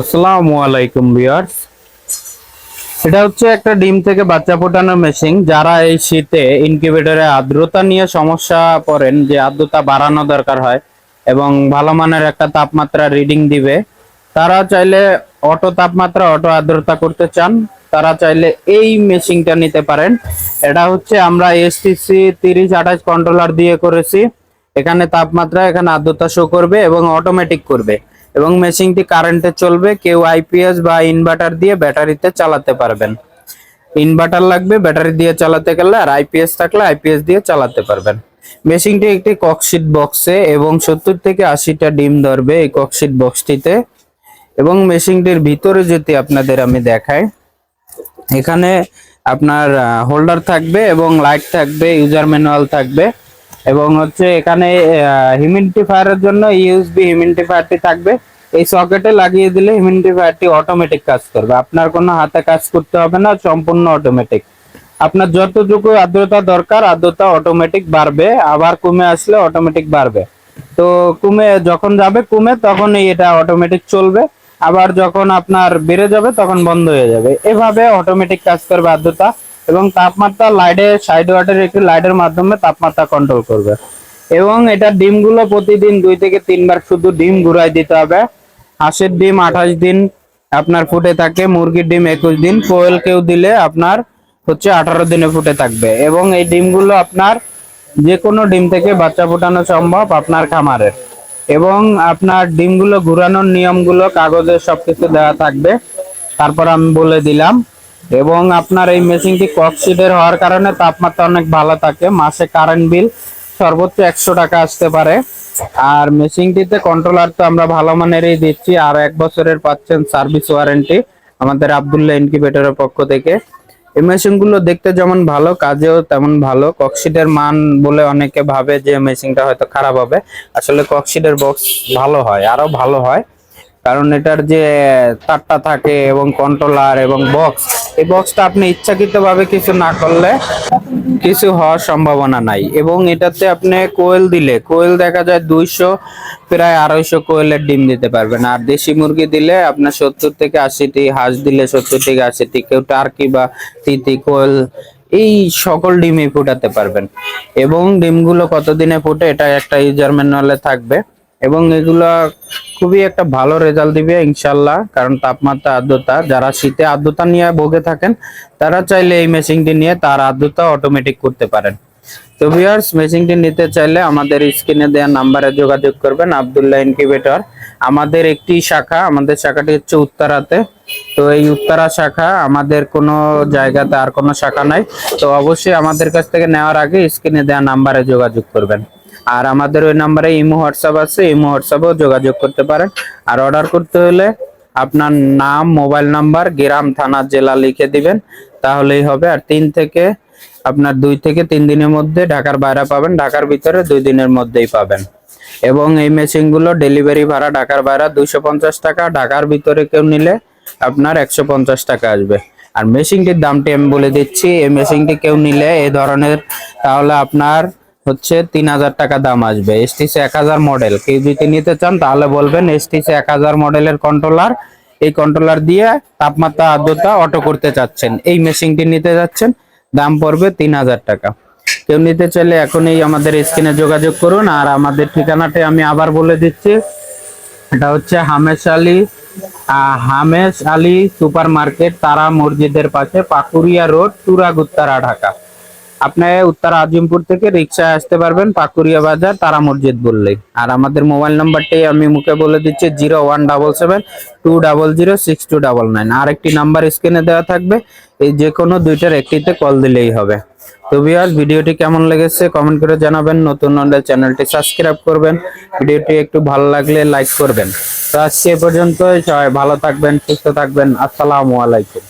আসসালামু আলাইকুম ভিউয়ার্স। এটা হচ্ছে একটা ডিম থেকে বাচ্চা ফোটানোর মেশিন। যারা এই শীতে ইনকিউবেটরে আর্দ্রতা নিয়ে সমস্যা পড়েন, যে আর্দ্রতা বাড়ানো দরকার হয় এবং ভালো মানের একটা তাপমাত্রা রিডিং দিবে, তারা চাইলে অটো তাপমাত্রা, অটো আর্দ্রতা করতে চান, তারা চাইলে এই মেশিনটা নিতে পারেন। এটা হচ্ছে আমরা এসটিসি তিরিশ আঠাশ কন্ট্রোলার দিয়ে করেছি। এখানে তাপমাত্রা, এখানে আর্দ্রতা শো করবে এবং অটোমেটিক করবে। এবং মেশিনটি কারেন্টে চলবে, কেউ আইপিএস বা ইনভার্টার দিয়ে ব্যাটারিতে চালাতে পারবেন। ইনভার্টার লাগবে, ব্যাটারি দিয়ে চালাতে গেলে আর আইপিএস থাকলে আইপিএস দিয়ে চালাতে পারবেন। মেশিনটি একটি ককশিট বক্সে এবং সত্তর থেকে আশিটা ডিম ধরবে এই ককশিট বক্সটিতে এবং মেশিনটির ভিতরে যদি আপনাদের আমি দেখাই, এখানে আপনার হোল্ডার থাকবে এবং লাইট থাকবে ইউজার ম্যানুয়াল থাকবে। এবং হচ্ছে এখানে হিউমিডিফায়ারের জন্য ইউএসবি হিউমিডিফায়ারটি থাকবে। এই সকেটে লাগিয়ে দিলে হিউমিডিফায়ারটি অটোমেটিক কাজ করবে। আপনার কোনো হাতে কাজ করতে হবে না, সম্পূর্ণ অটোমেটিক আপনার যতটুকু আর্দ্রতা দরকার, আর্দ্রতা অটোমেটিক বাড়বে। আবার কমে আসলে অটোমেটিক বাড়বে। তো কমে, যখন যাবে কমে, তখনই এটা অটোমেটিক চলবে। আবার যখন আপনার বেড়ে যাবে, তখন বন্ধ হয়ে যাবে। এভাবে অটোমেটিক কাজ করবে আর্দ্রতা। এবং তাপমাত্রা লাইটে সাইড ওয়াটের একটি লাইটের মাধ্যমে তাপমাত্রা কন্ট্রোল করবে। এবং এটা ডিমগুলো প্রতিদিন দুই থেকে তিনবার শুধু ডিম ঘুরাই দিতে হবে। হাঁসের ডিম আঠাশ দিন আপনার ফুটে থাকে, মুরগির ডিম একুশ দিন, কোয়েল কেউ দিলে আপনার হচ্ছে আঠারো দিনে ফুটে থাকবে। এবং এই ডিমগুলো আপনার যে কোনো ডিম থেকে বাচ্চা ফোটানো সম্ভব আপনার খামারের এবং আপনার ডিমগুলো ঘুরানোর নিয়মগুলো, কাগজে সবকিছু দেওয়া থাকবে। তারপর আমি বলে দিলাম এবং আপনার এই মেশিনটি ককশিটের হওয়ার কারণে তাপমাত্রা অনেক ভালো থাকে। মাসে কারেন্ট বিল সর্বোচ্চ একশো টাকা আসতে পারে। আর মেশিনটিতে কন্ট্রোলার তো আমরা ভালো মানেরই দিচ্ছি। আর এক বছরের পাচ্ছেন সার্ভিস ওয়ারেন্টি আমাদের আবদুল্লাহ ইনকিউবেটরের পক্ষ থেকে। এই মেশিনগুলো দেখতে যেমন ভালো, কাজেও তেমন ভালো। ককশিটের মান বলে অনেকে ভাবে যে মেশিনটা হয়তো খারাপ হবে। আসলে ককশিটের বক্স ভালো হয়, আরও ভালো হয়। কারণ এটার যে তারটা থাকে এবং কন্ট্রোলার এবং বক্স এই বক্সটা আপনি ইচ্ছাকৃতভাবে কিছু না করলে কিছু হওয়ার সম্ভাবনা নাই। এবং এটাতে আপনি কোয়েল দিলে কোয়েল দেখা যায় দুইশো, প্রায় আড়াইশো কোয়েলের ডিম দিতে পারবেন। আর দেশি মুরগি দিলে আপনার সত্তর থেকে আশিটি, হাঁস দিলে সত্তর থেকে আশিটি, কেউ টার্কি বা তিতি কোয়েল এই সকল ডিমই ফুটাতে পারবেন। এবং ডিমগুলো কতদিনে ফুটে, এটা একটা ইউজার ম্যানুয়ালে থাকবে। এবং এগুলা খুবই একটা ভালো রেজাল্ট দিবে ইনশাল্লাহ, কারণ তাপমাত্রা আর্দ্রতা, যারা শীতে আর্দ্রতা নিয়ে ভোগে থাকেন, তারা চাইলে এই মেশিনটি নিয়ে তার আর্দ্রতা অটোমেটিক করতে পারেন। তো ভিউয়ার্স মেশিনটি নিতে চাইলে আমাদের স্ক্রিনে দেওয়া নাম্বারে যোগাযোগ করবেন, আবদুল্লাহ ইনকিউবেটর আমাদের একটি শাখা, আমাদের শাখাটি হচ্ছে উত্তরাতে। তো এই উত্তরা শাখা আমাদের কোনো জায়গাতে আর কোনো শাখা নাই। তো অবশ্যই আমাদের কাছ থেকে নেওয়ার আগে স্ক্রিনে দেওয়া নাম্বারে যোগাযোগ করবেন। আর আমাদের ওই নাম্বারে ইমো, হোয়াটসঅ্যাপ আছে, ইমো, হোয়াটসঅ্যাপেও যোগাযোগ করতে পারেন। আর অর্ডার করতে হলে আপনার নাম, মোবাইল নাম্বার, গ্রাম, থানা, জেলা লিখে দিবেন। তাহলেই হবে। আর তিন থেকে, আপনার দুই থেকে তিন দিনের মধ্যে ঢাকার বাইরে পাবেন। ঢাকার ভিতরে দুই দিনের মধ্যেই পাবেন। এবং এই মেশিনগুলো ডেলিভারি ভাড়া ঢাকার বাইরে দুইশো পঞ্চাশ টাকা। ঢাকার ভিতরে কেউ নিলে আপনার একশো পঞ্চাশ টাকা আসবে। আর মেশিনটির দামটি আমি বলে দিচ্ছি, এই মেশিনটি কেউ নিলে এ ধরনের, তাহলে আপনার হচ্ছে তিন হাজার টাকা দাম আসবে। এসটিসি এক হাজার মডেল কেউ যদি নিতে চান, তাহলে বলবেন এসটিসি এক হাজার মডেলের কন্ট্রোলার এই কন্ট্রোলার দিয়ে তাপমাত্রা, আর্দ্রতা অটো করতে চাচ্ছেন। এই মেশিনটি নিতে যাচ্ছেন, দাম পড়বে তিন হাজার টাকা। কেউ নিতে চাইলে এখনই আমাদের স্ক্রিনে যোগাযোগ করুন, আর আমাদের ঠিকানাটি আমি আবার বলে দিচ্ছি। এটা হচ্ছে হামেশ আলী হামেশ আলী সুপার মার্কেট তারা মসজিদের পাশে পাকুরিয়া রোড, তুরাগুত্তারা, ঢাকা। আপনি উত্তর আজিমপুর থেকে রিক্সায় আসতে পারবেন পাকুরিয়া বাজার, তারা মসজিদ বললেই আর আমাদের মোবাইল নাম্বারটি আমি মুখে বলে দিচ্ছি, zero one double seven two double zero six two double nine. আর একটি নাম্বার স্ক্রিনে দেওয়া থাকবে, এই যে কোনো দুইটার একটিতে কল দিলেই হবে। তো ভিউয়ার্স ভিডিওটি কেমন লেগেছে কমেন্ট করে জানাবেন। নতুন হলে চ্যানেলটি সাবস্ক্রাইব করবেন। ভিডিওটি একটু ভালো লাগলে লাইক করবেন। তো আজকে এ পর্যন্ত সবাই ভালো থাকবেন, সুস্থ থাকবেন। আসসালামু আলাইকুম।